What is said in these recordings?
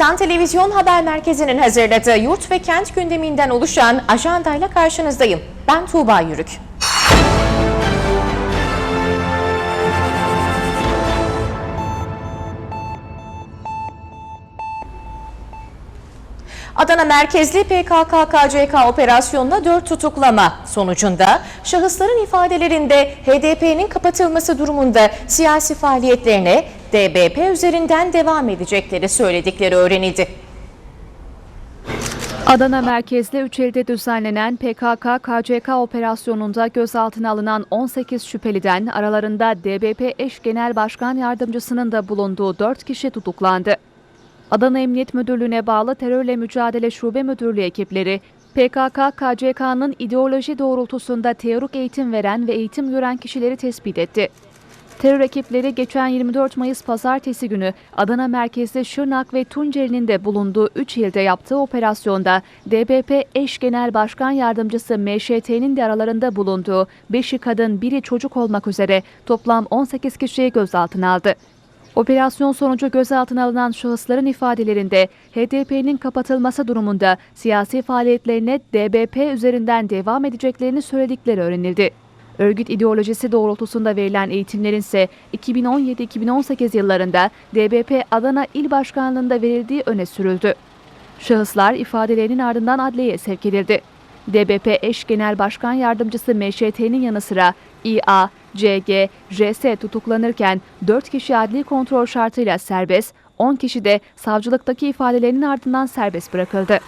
San Televizyon Haber Merkezi'nin hazırladığı yurt ve kent gündeminden oluşan ajandayla karşınızdayım. Ben Tuğba Yürük. Adana merkezli PKK-KCK operasyonunda 4 tutuklama sonucunda şahısların ifadelerinde HDP'nin kapatılması durumunda siyasi faaliyetlerine DBP üzerinden devam edecekleri söyledikleri öğrenildi. Adana merkezli üç ilde düzenlenen PKK-KCK operasyonunda gözaltına alınan 18 şüpheliden aralarında DBP eş genel başkan yardımcısının da bulunduğu 4 kişi tutuklandı. Adana Emniyet Müdürlüğü'ne bağlı Terörle Mücadele Şube Müdürlüğü ekipleri PKK-KCK'nın ideoloji doğrultusunda teorik eğitim veren ve eğitim gören kişileri tespit etti. Terör ekipleri geçen 24 Mayıs pazartesi günü Adana merkezli Şırnak ve Tunceli'nin de bulunduğu 3 ilde yaptığı operasyonda DBP eş genel başkan yardımcısı MŞT'nin de aralarında bulunduğu 5'i kadın, biri çocuk olmak üzere toplam 18 kişiyi gözaltına aldı. Operasyon sonucu gözaltına alınan şahısların ifadelerinde HDP'nin kapatılması durumunda siyasi faaliyetlerine DBP üzerinden devam edeceklerini söyledikleri öğrenildi. Örgüt ideolojisi doğrultusunda verilen eğitimlerin ise 2017-2018 yıllarında DBP Adana İl Başkanlığı'nda verildiği öne sürüldü. Şahıslar ifadelerinin ardından adliyeye sevk edildi. DBP eş genel başkan yardımcısı MŞT'nin yanı sıra İA, CG, JS tutuklanırken 4 kişi adli kontrol şartıyla serbest, 10 kişi de savcılıktaki ifadelerinin ardından serbest bırakıldı.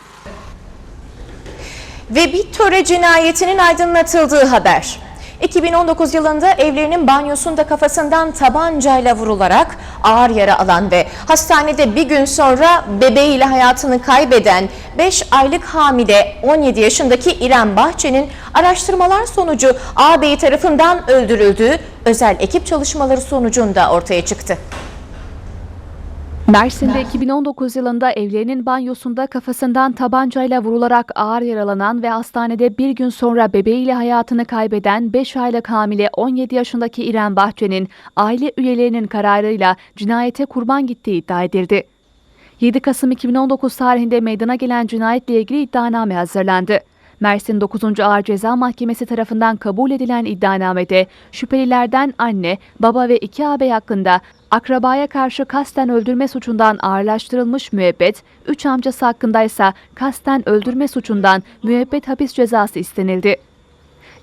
Ve bir töre cinayetinin aydınlatıldığı haber. 2019 yılında evlerinin banyosunda kafasından tabancayla vurularak ağır yara alan ve hastanede bir gün sonra bebeğiyle hayatını kaybeden 5 aylık hamile 17 yaşındaki İrem Bahçe'nin araştırmalar sonucu ağabeyi tarafından öldürüldüğü özel ekip çalışmaları sonucunda ortaya çıktı. Mersin'de 2019 yılında evlerinin banyosunda kafasından tabancayla vurularak ağır yaralanan ve hastanede bir gün sonra bebeğiyle hayatını kaybeden 5 aylık hamile 17 yaşındaki İrem Bahçe'nin aile üyelerinin kararıyla cinayete kurban gittiği iddia edildi. 7 Kasım 2019 tarihinde meydana gelen cinayetle ilgili iddianame hazırlandı. Mersin 9. Ağır Ceza Mahkemesi tarafından kabul edilen iddianamede şüphelilerden anne, baba ve iki ağabey hakkında akrabaya karşı kasten öldürme suçundan ağırlaştırılmış müebbet, üç amcası hakkında ise kasten öldürme suçundan müebbet hapis cezası istenildi.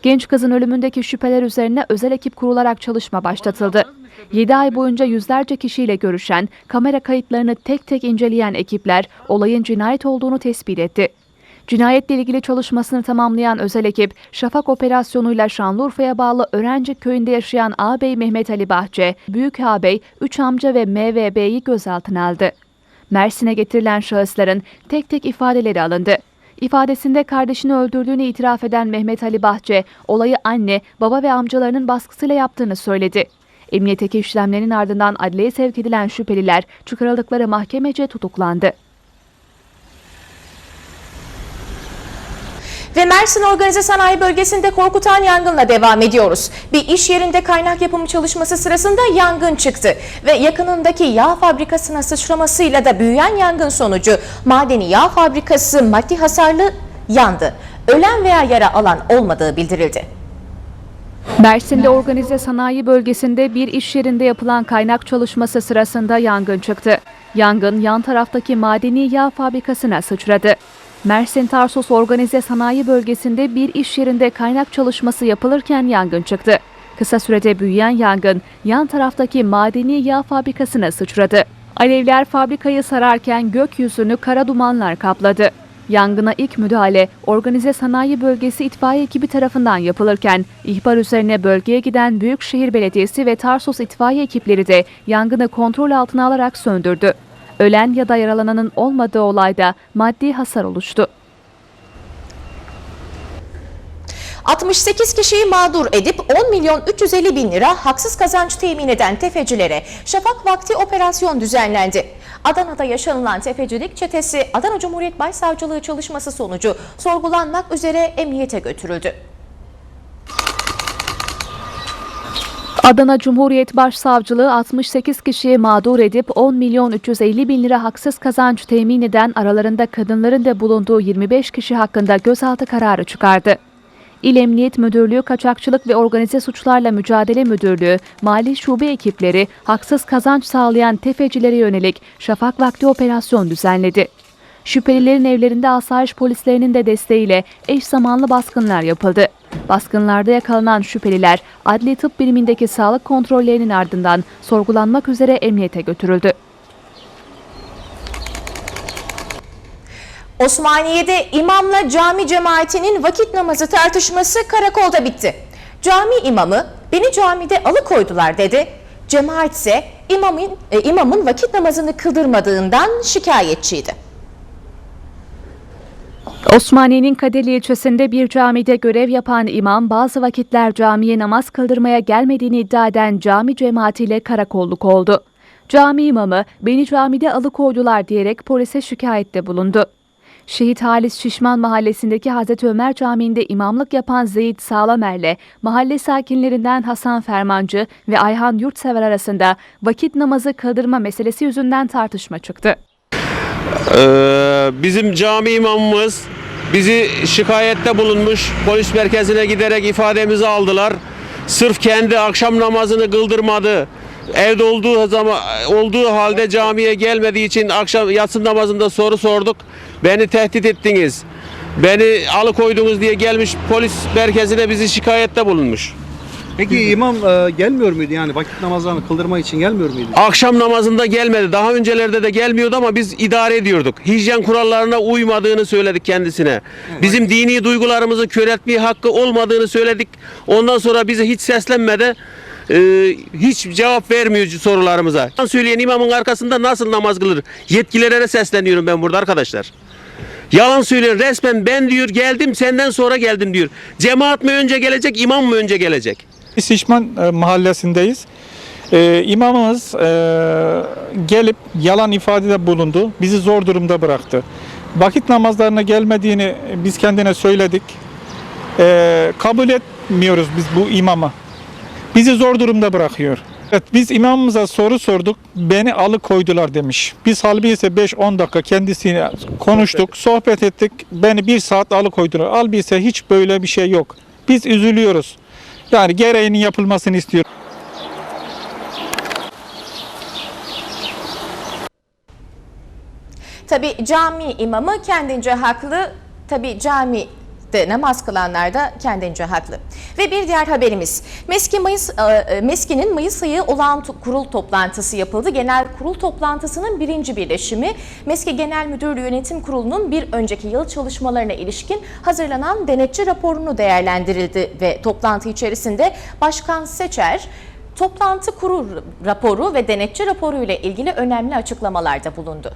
Genç kızın ölümündeki şüpheler üzerine özel ekip kurularak çalışma başlatıldı. 7 ay boyunca yüzlerce kişiyle görüşen, kamera kayıtlarını tek tek inceleyen ekipler olayın cinayet olduğunu tespit etti. Cinayetle ilgili çalışmasını tamamlayan özel ekip, Şafak operasyonuyla Şanlıurfa'ya bağlı Öğrenci köyünde yaşayan ağabey Mehmet Ali Bahçe, büyük ağabey, 3 amca ve MVB'yi gözaltına aldı. Mersin'e getirilen şahısların tek tek ifadeleri alındı. İfadesinde kardeşini öldürdüğünü itiraf eden Mehmet Ali Bahçe, olayı anne, baba ve amcalarının baskısıyla yaptığını söyledi. Emniyetteki işlemlerin ardından adliyeye sevk edilen şüpheliler çıkarıldıkları mahkemece tutuklandı. Ve Mersin Organize Sanayi Bölgesi'nde korkutan yangınla devam ediyoruz. Bir iş yerinde kaynak yapımı çalışması sırasında yangın çıktı ve yakınındaki yağ fabrikasına sıçramasıyla da büyüyen yangın sonucu madeni yağ fabrikası maddi hasarlı yandı. Ölen veya yara alan olmadığı bildirildi. Mersin'de organize sanayi bölgesinde bir iş yerinde yapılan kaynak çalışması sırasında yangın çıktı. Yangın yan taraftaki madeni yağ fabrikasına sıçradı. Mersin Tarsus Organize Sanayi Bölgesi'nde bir iş yerinde kaynak çalışması yapılırken yangın çıktı. Kısa sürede büyüyen yangın yan taraftaki madeni yağ fabrikasına sıçradı. Alevler fabrikayı sararken gökyüzünü kara dumanlar kapladı. Yangına ilk müdahale Organize Sanayi Bölgesi itfaiye ekibi tarafından yapılırken ihbar üzerine bölgeye giden Büyükşehir Belediyesi ve Tarsus itfaiye ekipleri de yangını kontrol altına alarak söndürdü. Ölen ya da yaralananın olmadığı olayda maddi hasar oluştu. 68 kişiyi mağdur edip 10 milyon 350 bin lira haksız kazanç temin eden tefecilere şafak vakti operasyon düzenlendi. Adana'da yaşanılan tefecilik çetesi Adana Cumhuriyet Başsavcılığı çalışması sonucu sorgulanmak üzere emniyete götürüldü. Adana Cumhuriyet Başsavcılığı 68 kişiyi mağdur edip 10 milyon 350 bin lira haksız kazanç temin eden aralarında kadınların da bulunduğu 25 kişi hakkında gözaltı kararı çıkardı. İl Emniyet Müdürlüğü Kaçakçılık ve Organize Suçlarla Mücadele Müdürlüğü, Mali Şube ekipleri haksız kazanç sağlayan tefecilere yönelik şafak vakti operasyon düzenledi. Şüphelilerin evlerinde asayiş polislerinin de desteğiyle eş zamanlı baskınlar yapıldı. Baskınlarda yakalanan şüpheliler adli tıp birimindeki sağlık kontrollerinin ardından sorgulanmak üzere emniyete götürüldü. Osmaniye'de imamla cami cemaatinin vakit namazı tartışması karakolda bitti. Cami imamı beni camide alıkoydular dedi. Cemaat ise imamın, e, imamın vakit namazını kıldırmadığından şikayetçiydi. Osmaniye'nin Kadirli ilçesinde bir camide görev yapan imam bazı vakitler camiye namaz kıldırmaya gelmediğini iddia eden cami cemaatiyle karakolluk oldu. Cami imamı beni camide alıkoydular diyerek polise şikayette bulundu. Şehit Halis Şişman mahallesindeki Hazreti Ömer Camii'nde imamlık yapan Zeyit Sağlamer'le mahalle sakinlerinden Hasan Fermancı ve Ayhan Yurtsever arasında vakit namazı kıldırma meselesi yüzünden tartışma çıktı. Ee, bizim cami imamımız bizi şikayette bulunmuş. Polis merkezine giderek ifademizi aldılar. Sırf kendi akşam namazını kıldırmadı. Evde olduğu zaman olduğu halde camiye gelmediği için akşam yatsı namazında soru sorduk. Beni tehdit ettiniz. Beni alıkoydunuz diye gelmiş polis merkezine bizi şikayette bulunmuş. Peki imam e, gelmiyor muydu yani vakit namazlarını kıldırmak için gelmiyor muydu? Akşam namazında gelmedi. Daha öncelerde de gelmiyordu ama biz idare ediyorduk. Hijyen kurallarına uymadığını söyledik kendisine. Bizim dini duygularımızı köretmeye hakkı olmadığını söyledik. Ondan sonra bize hiç seslenmedi. e, hiç cevap vermiyor sorularımıza. Söyleyen imamın arkasında nasıl namaz kılır? Yetkililere sesleniyorum ben burada arkadaşlar. Yalan söylüyor resmen ben diyor geldim senden sonra geldim diyor. Cemaat mı önce gelecek imam mı önce gelecek? Şişman e, mahallesindeyiz. Ee, imamımız e, gelip yalan ifadede bulundu. Bizi zor durumda bıraktı. Vakit namazlarına gelmediğini biz kendine söyledik. Ee, kabul etmiyoruz biz bu imamı. Bizi zor durumda bırakıyor. Evet, biz imamımıza soru sorduk. Beni alıkoydular demiş. Biz halbuki ise 5-10 dakika kendisiyle konuştuk, sohbet ettik. Beni bir saat alıkoydular. Halbuki ise hiç böyle bir şey yok. Biz üzülüyoruz. Yani gereğinin yapılmasını istiyoruz. Tabi cami imamı kendince haklı. Tabi cami de namaz kılanlar da kendince haklı. Ve bir diğer haberimiz. Meski Mayıs, e, MESKİ'nin Mayıs ayı olağan kurul toplantısı yapıldı. Genel kurul toplantısının birinci birleşimi MESKİ Genel Müdürlüğü Yönetim Kurulu'nun bir önceki yıl çalışmalarına ilişkin hazırlanan denetçi raporunu değerlendirildi ve toplantı içerisinde Başkan Seçer toplantı kurul raporu ve denetçi raporu ile ilgili önemli açıklamalarda bulundu.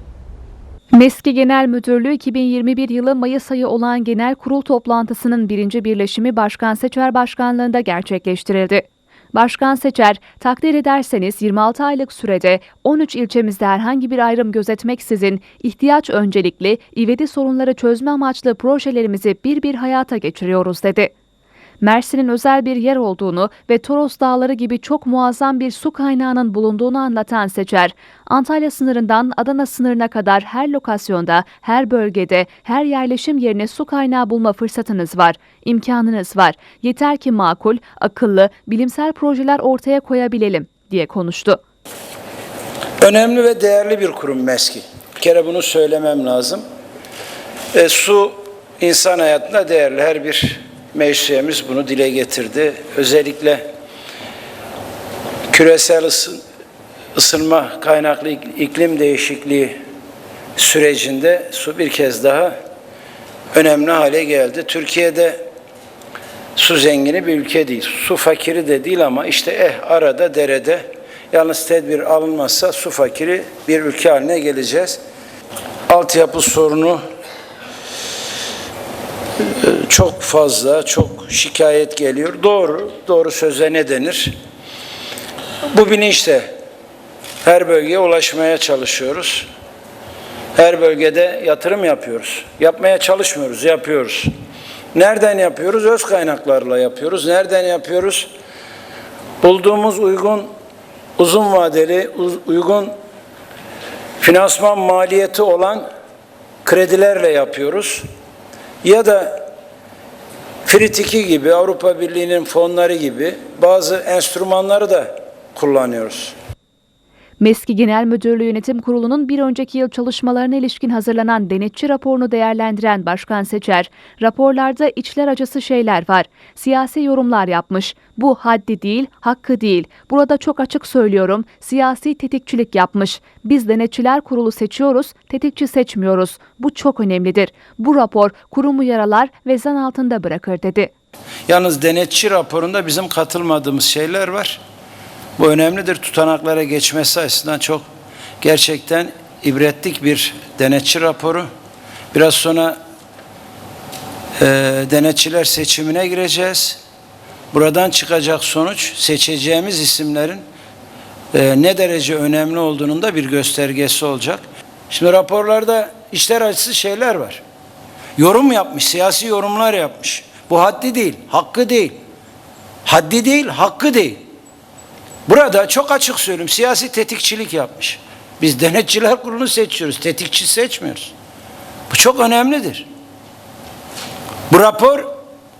MESKİ Genel Müdürlüğü 2021 yılı Mayıs ayı olan genel kurul toplantısının birinci birleşimi Başkan Seçer Başkanlığında gerçekleştirildi. Başkan Seçer, takdir ederseniz 26 aylık sürede 13 ilçemizde herhangi bir ayrım gözetmeksizin ihtiyaç öncelikli ivedi sorunları çözme amaçlı projelerimizi bir bir hayata geçiriyoruz dedi. Mersin'in özel bir yer olduğunu ve Toros Dağları gibi çok muazzam bir su kaynağının bulunduğunu anlatan Seçer, Antalya sınırından Adana sınırına kadar her lokasyonda, her bölgede, her yerleşim yerine su kaynağı bulma fırsatınız var, imkanınız var. Yeter ki makul, akıllı, bilimsel projeler ortaya koyabilelim diye konuştu. Önemli ve değerli bir kurum MESKİ. Bir kere bunu söylemem lazım. E, su insan hayatında değerli. Her bir meclis üyemiz bunu dile getirdi. Özellikle küresel ısı- ısınma kaynaklı ik- iklim değişikliği sürecinde su bir kez daha önemli hale geldi. Türkiye'de su zengini bir ülke değil. Su fakiri de değil ama işte eh arada derede yalnız tedbir alınmazsa su fakiri bir ülke haline geleceğiz. Altyapı sorunu çok fazla, çok şikayet geliyor. Doğru, doğru söze ne denir? Bu bilinçle her bölgeye ulaşmaya çalışıyoruz. Her bölgede yatırım yapıyoruz. Yapmaya çalışmıyoruz, yapıyoruz. Nereden yapıyoruz? Öz kaynaklarla yapıyoruz. Nereden yapıyoruz? bulduğumuz uygun uzun vadeli, uygun finansman maliyeti olan kredilerle yapıyoruz. Ya da Fritiki gibi, Avrupa Birliği'nin fonları gibi bazı enstrümanları da kullanıyoruz. MESKİ Genel Müdürlüğü Yönetim Kurulu'nun bir önceki yıl çalışmalarına ilişkin hazırlanan denetçi raporunu değerlendiren Başkan Seçer, raporlarda içler acısı şeyler var. Siyasi yorumlar yapmış. Bu haddi değil, hakkı değil. Burada çok açık söylüyorum, siyasi tetikçilik yapmış. Biz denetçiler kurulu seçiyoruz, tetikçi seçmiyoruz. Bu çok önemlidir. Bu rapor kurumu yaralar ve zan altında bırakır dedi. Yalnız denetçi raporunda bizim katılmadığımız şeyler var. Bu önemlidir. Tutanaklara geçmesi açısından çok gerçekten ibretlik bir denetçi raporu. Biraz sonra e, denetçiler seçimine gireceğiz. Buradan çıkacak sonuç seçeceğimiz isimlerin e, ne derece önemli olduğunun da bir göstergesi olacak. Şimdi raporlarda işler acısı şeyler var. Yorum yapmış, siyasi yorumlar yapmış. Bu haddi değil, hakkı değil. Haddi değil, hakkı değil. Burada çok açık söyleyeyim, siyasi tetikçilik yapmış. Biz denetçiler kurulunu seçiyoruz, tetikçi seçmiyoruz. Bu çok önemlidir. Bu rapor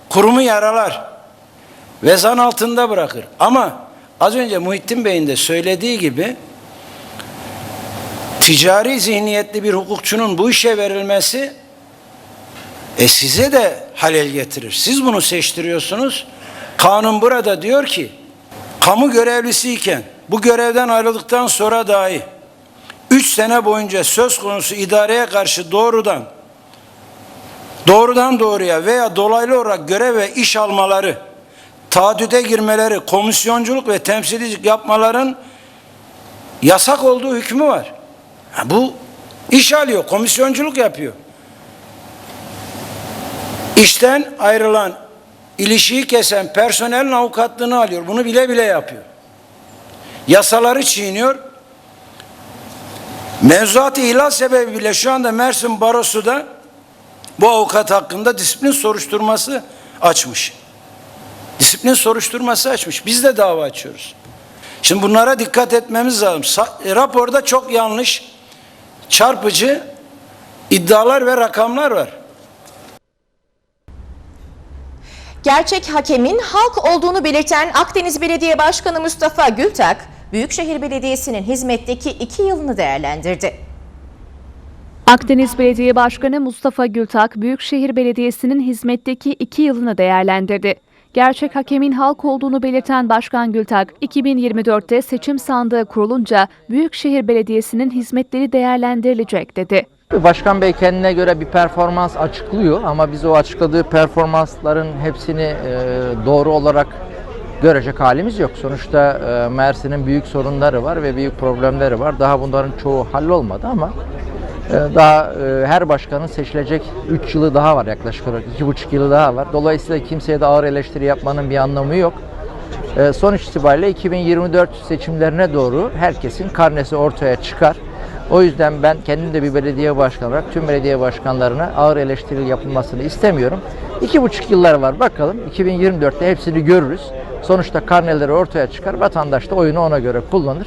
kurumu yaralar ve zan altında bırakır. Ama az önce Muhittin Bey'in de söylediği gibi ticari zihniyetli bir hukukçunun bu işe verilmesi e size de halel getirir. Siz bunu seçtiriyorsunuz. Kanun burada diyor ki kamu görevlisiyken bu görevden ayrıldıktan sonra dahi 3 sene boyunca söz konusu idareye karşı doğrudan doğrudan doğruya veya dolaylı olarak görev ve iş almaları, taahhüde girmeleri, komisyonculuk ve temsilcilik yapmaların yasak olduğu hükmü var. Ha, bu iş alıyor, komisyonculuk yapıyor. İşten ayrılan, ilişiği kesen personelin avukatlığını alıyor. Bunu bile bile yapıyor. Yasaları çiğniyor. Mevzuat ihlal sebebiyle şu anda Mersin Barosu da bu avukat hakkında disiplin soruşturması açmış. Disiplin soruşturması açmış. Biz de dava açıyoruz. Şimdi bunlara dikkat etmemiz lazım. E, raporda çok yanlış, çarpıcı iddialar ve rakamlar var. Gerçek hakemin halk olduğunu belirten Akdeniz Belediye Başkanı Mustafa Gültak, Büyükşehir Belediyesi'nin hizmetteki iki yılını değerlendirdi. Akdeniz Belediye Başkanı Mustafa Gültak, Büyükşehir Belediyesi'nin hizmetteki iki yılını değerlendirdi. Gerçek hakemin halk olduğunu belirten Başkan Gültak, 2024'te seçim sandığı kurulunca Büyükşehir Belediyesi'nin hizmetleri değerlendirilecek dedi. Başkan Bey kendine göre bir performans açıklıyor ama biz o açıkladığı performansların hepsini e, doğru olarak görecek halimiz yok. Sonuçta e, Mersin'in büyük sorunları var ve büyük problemleri var. Daha bunların çoğu hallolmadı ama e, daha her başkanın seçilecek 3 yılı daha var yaklaşık olarak 2,5 yılı daha var. Dolayısıyla kimseye de ağır eleştiri yapmanın bir anlamı yok. Sonuç itibariyle 2024 seçimlerine doğru herkesin karnesi ortaya çıkar. O yüzden ben kendim de bir belediye başkanı olarak tüm belediye başkanlarına ağır eleştiri yapılmasını istemiyorum. İki buçuk yıllar var bakalım 2024'te hepsini görürüz. Sonuçta karneleri ortaya çıkar, vatandaş da oyunu ona göre kullanır.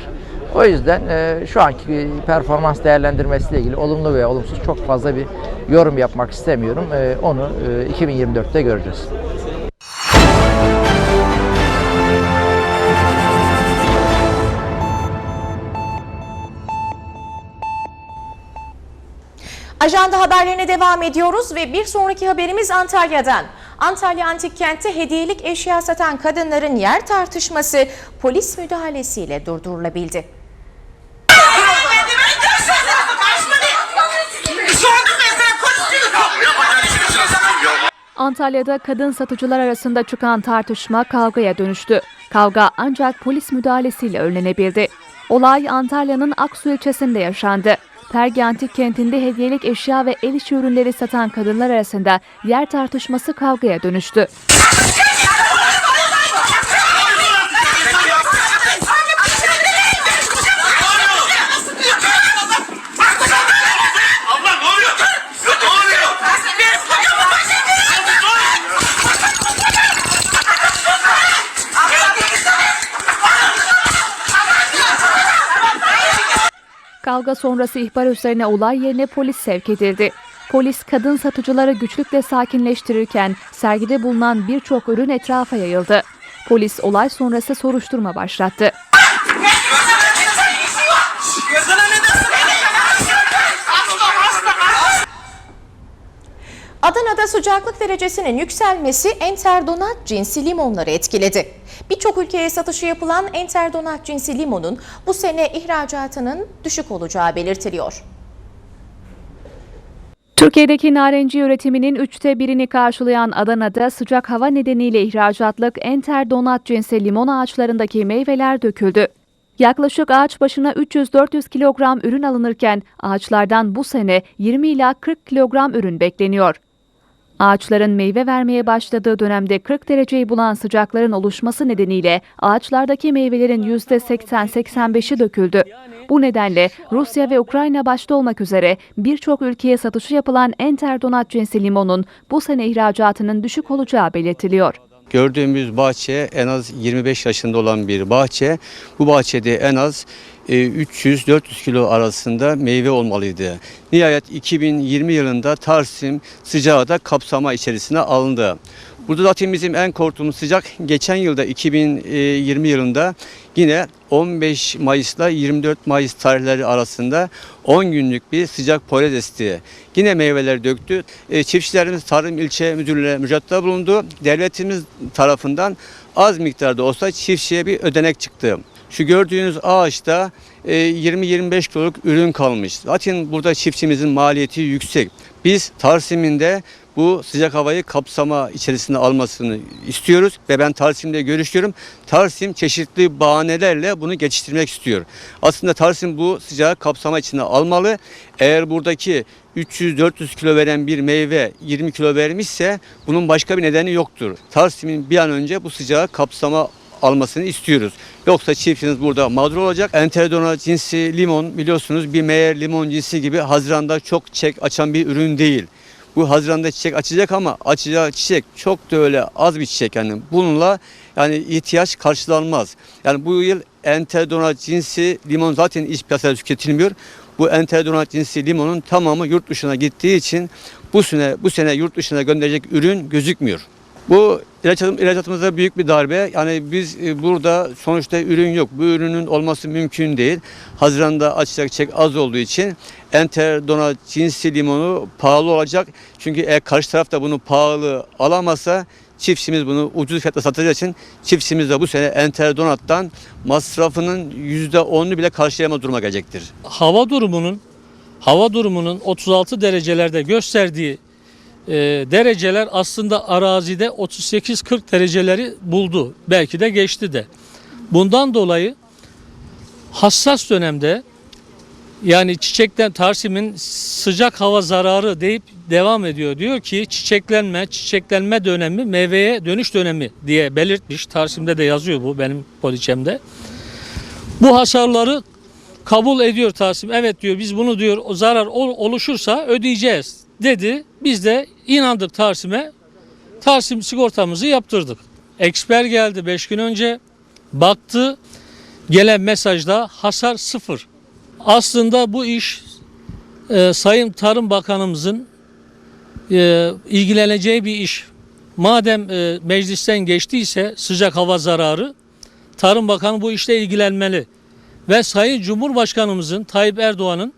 O yüzden e, şu anki performans değerlendirmesiyle ilgili olumlu veya olumsuz çok fazla bir yorum yapmak istemiyorum. E, onu e, 2024'te göreceğiz. Ajanda haberlerine devam ediyoruz ve bir sonraki haberimiz Antalya'dan. Antalya Antik Kent'te hediyelik eşya satan kadınların yer tartışması polis müdahalesiyle durdurulabildi. Antalya'da kadın satıcılar arasında çıkan tartışma kavgaya dönüştü. Kavga ancak polis müdahalesiyle önlenebildi. Olay Antalya'nın Aksu ilçesinde yaşandı. Pergi Antik Kenti'nde hediyelik eşya ve el işi ürünleri satan kadınlar arasında yer tartışması kavgaya dönüştü. Kavga sonrası ihbar üzerine olay yerine polis sevk edildi. Polis kadın satıcıları güçlükle sakinleştirirken sergide bulunan birçok ürün etrafa yayıldı. Polis olay sonrası soruşturma başlattı. Sıcaklık derecesinin yükselmesi enterdonat cinsi limonları etkiledi. Birçok ülkeye satışı yapılan enterdonat cinsi limonun bu sene ihracatının düşük olacağı belirtiliyor. Türkiye'deki narenci üretiminin üçte birini karşılayan Adana'da sıcak hava nedeniyle ihracatlık enter donat cinsi limon ağaçlarındaki meyveler döküldü. Yaklaşık ağaç başına 300-400 kilogram ürün alınırken ağaçlardan bu sene 20 ila 40 kilogram ürün bekleniyor. Ağaçların meyve vermeye başladığı dönemde 40 dereceyi bulan sıcakların oluşması nedeniyle ağaçlardaki meyvelerin %80-85'i döküldü. Bu nedenle Rusya ve Ukrayna başta olmak üzere birçok ülkeye satışı yapılan enterdonat cinsi limonun bu sene ihracatının düşük olacağı belirtiliyor. Gördüğümüz bahçe en az 25 yaşında olan bir bahçe. Bu bahçede en az 300-400 kilo arasında meyve olmalıydı. Nihayet 2020 yılında Tarsim sıcağı da kapsama içerisine alındı. Burada zaten bizim en korktuğumuz sıcak geçen yılda 2020 yılında yine 15 Mayıs'la 24 Mayıs tarihleri arasında 10 günlük bir sıcak poyraz esti. Yine meyveler döktü. E, çiftçilerimiz Tarım İlçe Müdürlüğü'ne mücadele bulundu. Devletimiz tarafından az miktarda olsa çiftçiye bir ödenek çıktı. Şu gördüğünüz ağaçta e, 20-25 kiloluk ürün kalmış. Zaten burada çiftçimizin maliyeti yüksek. Biz Tarsim'inde bu sıcak havayı kapsama içerisine almasını istiyoruz ve ben Tarsim'de görüşüyorum. Tarsim çeşitli bahanelerle bunu geçiştirmek istiyor. Aslında Tarsim bu sıcağı kapsama içine almalı. Eğer buradaki 300-400 kilo veren bir meyve 20 kilo vermişse bunun başka bir nedeni yoktur. Tarsim'in bir an önce bu sıcağı kapsama almasını istiyoruz. Yoksa çiftçiniz burada mağdur olacak. Enterdona cinsi limon biliyorsunuz bir meğer limon cinsi gibi Haziran'da çok çiçek açan bir ürün değil. Bu Haziran'da çiçek açacak ama açacağı çiçek çok da öyle az bir çiçek yani. Bununla yani ihtiyaç karşılanmaz. Yani bu yıl enterdona cinsi limon zaten iç piyasada tüketilmiyor. Bu enterdona cinsi limonun tamamı yurt dışına gittiği için bu sene bu sene yurt dışına gönderecek ürün gözükmüyor. Bu ilaçatımıza büyük bir darbe. Yani biz e, burada sonuçta ürün yok. Bu ürünün olması mümkün değil. Haziran'da açacak çek az olduğu için enterdona cinsi limonu pahalı olacak. Çünkü eğer karşı taraf da bunu pahalı alamasa çiftçimiz bunu ucuz fiyatla satacağı için çiftçimiz de bu sene enterdonattan masrafının %10'unu bile karşılayamaz duruma gelecektir. hava durumunun hava durumunun 36 derecelerde gösterdiği e, dereceler aslında arazide 38-40 dereceleri buldu. Belki de geçti de. Bundan dolayı hassas dönemde yani çiçekten Tarsim'in sıcak hava zararı deyip devam ediyor. Diyor ki çiçeklenme, çiçeklenme dönemi meyveye dönüş dönemi diye belirtmiş. Tarsim'de de yazıyor bu benim poliçemde. Bu hasarları kabul ediyor Tarsim. Evet diyor biz bunu diyor o zarar ol- oluşursa ödeyeceğiz dedi. Biz de inandık Tarsim'e. Tarsim sigortamızı yaptırdık. Eksper geldi 5 gün önce. Baktı gelen mesajda hasar sıfır. Aslında bu iş e, Sayın Tarım Bakanımızın e, ilgileneceği bir iş. Madem e, meclisten geçtiyse sıcak hava zararı Tarım Bakanı bu işle ilgilenmeli ve Sayın Cumhurbaşkanımızın Tayyip Erdoğan'ın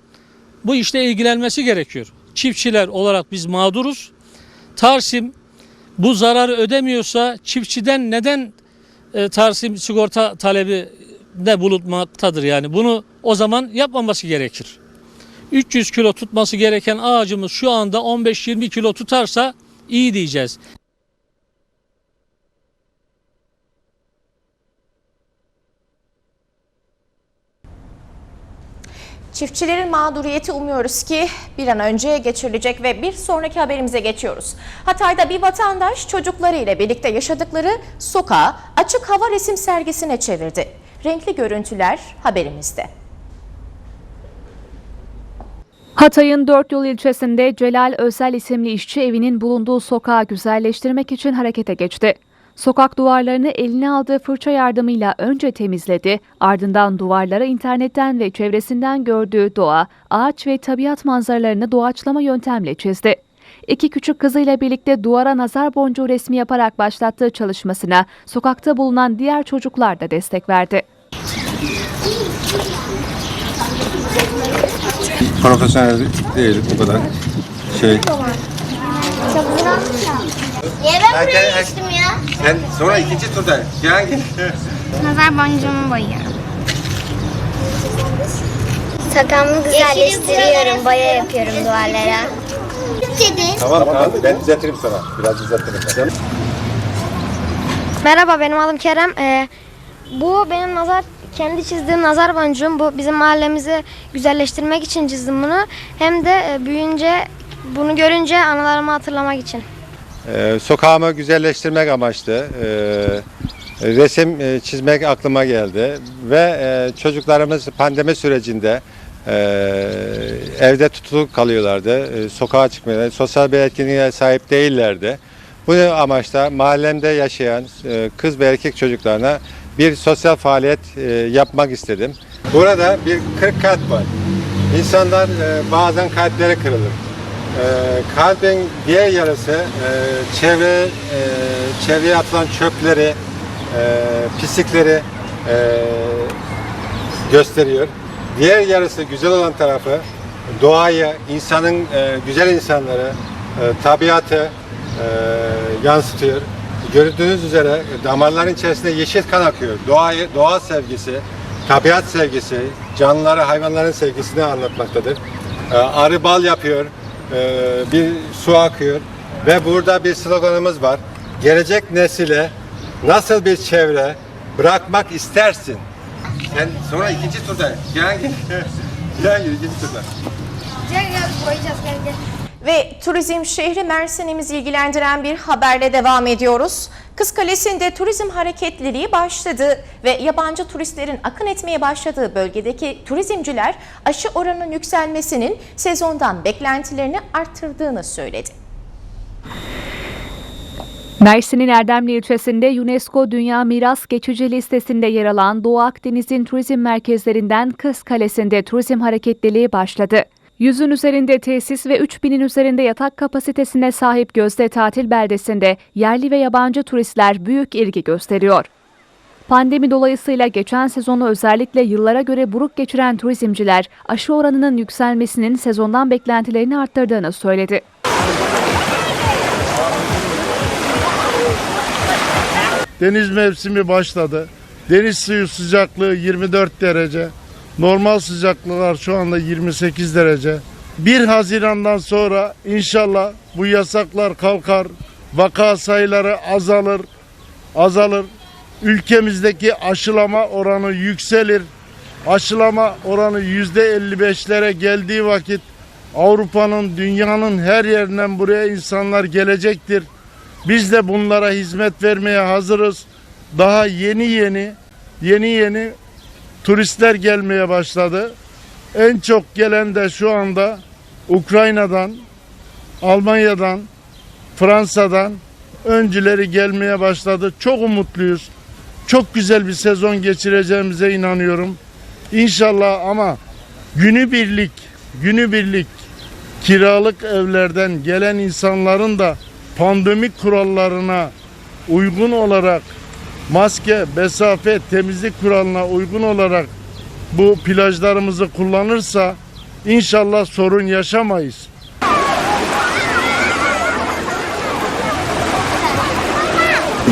bu işle ilgilenmesi gerekiyor. Çiftçiler olarak biz mağduruz. Tarsim bu zararı ödemiyorsa çiftçiden neden e, Tarsim sigorta talebi de bulunmaktadır yani. Bunu o zaman yapmaması gerekir. 300 kilo tutması gereken ağacımız şu anda 15-20 kilo tutarsa iyi diyeceğiz. Çiftçilerin mağduriyeti umuyoruz ki bir an önce geçirilecek ve bir sonraki haberimize geçiyoruz. Hatay'da bir vatandaş çocuklarıyla birlikte yaşadıkları sokağı açık hava resim sergisine çevirdi. Renkli görüntüler haberimizde. Hatay'ın Dört Yol ilçesinde Celal Özel isimli işçi evinin bulunduğu sokağı güzelleştirmek için harekete geçti. Sokak duvarlarını eline aldığı fırça yardımıyla önce temizledi, ardından duvarlara internetten ve çevresinden gördüğü doğa, ağaç ve tabiat manzaralarını doğaçlama yöntemle çizdi. İki küçük kızıyla birlikte duvara nazar boncuğu resmi yaparak başlattığı çalışmasına sokakta bulunan diğer çocuklar da destek verdi. Profesyonel değilim bu kadar. Şey. Niye ben buraya geçtim ya? Sen sonra ikinci turda. Gel gel. Nazar boncuğumu boyuyorum. Sakalımı güzelleştiriyorum, boya yapıyorum duvarlara. Tamam tamam ben düzeltirim sana. Biraz düzeltirim ben. Merhaba benim adım Kerem. Ee, bu benim nazar kendi çizdiğim nazar boncuğum. Bu bizim mahallemizi güzelleştirmek için çizdim bunu. Hem de e, büyüyünce bunu görünce anılarımı hatırlamak için. Ee, sokağımı güzelleştirmek amaçlı. Ee, resim e, çizmek aklıma geldi. Ve e, çocuklarımız pandemi sürecinde e, evde tutulup kalıyorlardı. Sokağa çıkmıyorlar. Sosyal bir etkinliğe sahip değillerdi. Bu amaçla mahallemde yaşayan kız ve erkek çocuklarına bir sosyal faaliyet yapmak istedim. Burada bir 40 kat var. İnsanlar bazen kalpleri kırılır. E, kalbin diğer yarısı e, çevre e, çevreye atılan çöpleri, e, pislikleri e, gösteriyor. Diğer yarısı güzel olan tarafı doğayı, insanın e, güzel insanları, e, tabiatı e, yansıtıyor. Gördüğünüz üzere damarların içerisinde yeşil kan akıyor. Doğayı, doğa sevgisi, tabiat sevgisi, canlıları, hayvanların sevgisini anlatmaktadır. E, arı bal yapıyor, bir su akıyor ve burada bir sloganımız var. Gelecek nesile nasıl bir çevre bırakmak istersin? Sen sonra ikinci turda. Gel gel. Gel ikinci turda. Gel gel boyayacağız gel gel. Ve turizm şehri Mersin'imizi ilgilendiren bir haberle devam ediyoruz. Kız Kalesi'nde turizm hareketliliği başladı ve yabancı turistlerin akın etmeye başladığı bölgedeki turizmciler aşı oranının yükselmesinin sezondan beklentilerini arttırdığını söyledi. Mersin'in Erdemli ilçesinde UNESCO Dünya Miras Geçici Listesi'nde yer alan Doğu Akdeniz'in turizm merkezlerinden Kız Kalesi'nde turizm hareketliliği başladı. Yüzün üzerinde tesis ve 3000'in üzerinde yatak kapasitesine sahip Gözde Tatil Beldesi'nde yerli ve yabancı turistler büyük ilgi gösteriyor. Pandemi dolayısıyla geçen sezonu özellikle yıllara göre buruk geçiren turizmciler aşı oranının yükselmesinin sezondan beklentilerini arttırdığını söyledi. Deniz mevsimi başladı. Deniz suyu sıcaklığı 24 derece. Normal sıcaklıklar şu anda 28 derece. 1 Haziran'dan sonra inşallah bu yasaklar kalkar. Vaka sayıları azalır. Azalır. Ülkemizdeki aşılama oranı yükselir. Aşılama oranı %55'lere geldiği vakit Avrupa'nın, dünyanın her yerinden buraya insanlar gelecektir. Biz de bunlara hizmet vermeye hazırız. Daha yeni yeni yeni yeni turistler gelmeye başladı. En çok gelen de şu anda Ukrayna'dan, Almanya'dan, Fransa'dan öncüleri gelmeye başladı. Çok umutluyuz. Çok güzel bir sezon geçireceğimize inanıyorum. İnşallah ama günübirlik, günübirlik kiralık evlerden gelen insanların da pandemik kurallarına uygun olarak maske, mesafe, temizlik kuralına uygun olarak bu plajlarımızı kullanırsa inşallah sorun yaşamayız.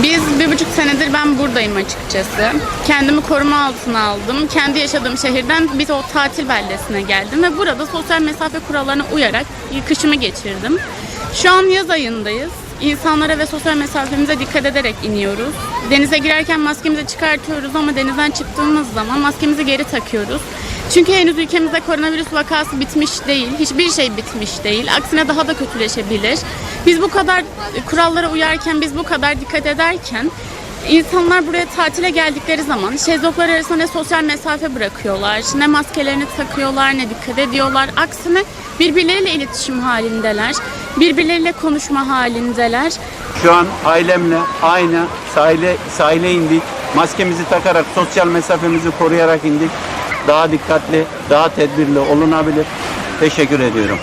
Biz bir buçuk senedir ben buradayım açıkçası. Kendimi koruma altına aldım. Kendi yaşadığım şehirden bir o tatil beldesine geldim ve burada sosyal mesafe kurallarına uyarak kışımı geçirdim. Şu an yaz ayındayız. İnsanlara ve sosyal mesafemize dikkat ederek iniyoruz. Denize girerken maskemizi çıkartıyoruz ama denizden çıktığımız zaman maskemizi geri takıyoruz. Çünkü henüz ülkemizde koronavirüs vakası bitmiş değil. Hiçbir şey bitmiş değil. Aksine daha da kötüleşebilir. Biz bu kadar kurallara uyarken, biz bu kadar dikkat ederken insanlar buraya tatile geldikleri zaman şezlonglar arasında ne sosyal mesafe bırakıyorlar, ne maskelerini takıyorlar, ne dikkat ediyorlar. Aksine Birbirleriyle iletişim halindeler. Birbirleriyle konuşma halindeler. Şu an ailemle aynı sahile, sahile indik. Maskemizi takarak, sosyal mesafemizi koruyarak indik. Daha dikkatli, daha tedbirli olunabilir. Teşekkür ediyorum.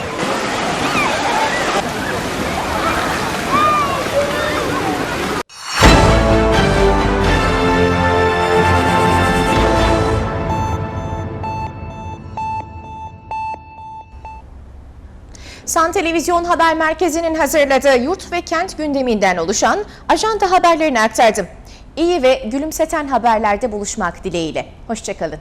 Televizyon Haber Merkezi'nin hazırladığı yurt ve kent gündeminden oluşan ajanda haberlerini aktardım. İyi ve gülümseten haberlerde buluşmak dileğiyle. Hoşçakalın.